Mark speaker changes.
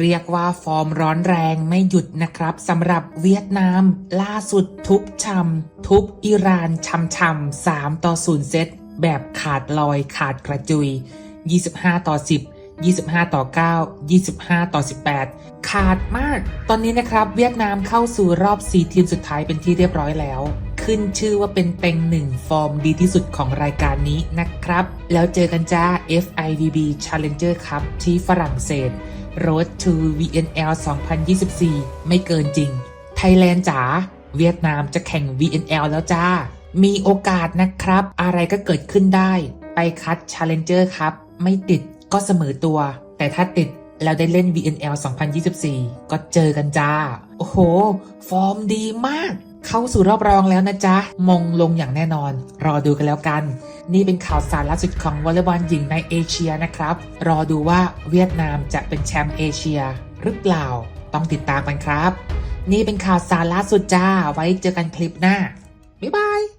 Speaker 1: เรียกว่าฟอร์มร้อนแรงไม่หยุดนะครับสำหรับเวียดนาม ล่าสุดทุบชำทุบอิหร่านชำชำ3ต่อ0เซตแบบขาดลอยขาดกระจุย 25 ต่อ 10 25 ต่อ 9 25 ต่อ 18 ขาดมาก ตอนนี้นะครับ เวียดนามเข้าสู่รอบ 4 ทีมสุดท้ายเป็นที่เรียบร้อยแล้ว ขึ้นชื่อว่าเป็นเต็งหนึ่งฟอร์มดีที่สุดของรายการนี้นะครับ แล้วเจอกันจ้า FIVB Challenger Cup ที่ฝรั่งเศส Road to VNL 2024 ไม่เกินจริง ไทยแลนด์จ๋าเวียดนามจะแข่ง VNL แล้วจ้า มีโอกาสนะครับ อะไรก็เกิดขึ้นได้ ไปคัด Challenger ครับ ไม่ติดก็เสมอตัว แต่ถ้าติดแล้วได้เล่น VNL 2024 ก็เจอกันจ้า โอ้โห ฟอร์มดีมาก เข้าสู่รอบรองแล้วนะจ๊ะ มงลงอย่างแน่นอน รอดูกันแล้วกัน นี่เป็นข่าวสารล่าสุดของวอลเลย์บอลหญิงในเอเชียนะครับ รอดูว่าเวียดนามจะเป็นแชมป์เอเชีย หรือเปล่า ต้องติดตามกันครับ นี่เป็นข่าวสารล่าสุดจ้า ไว้เจอกันคลิปหน้า บ๊ายบาย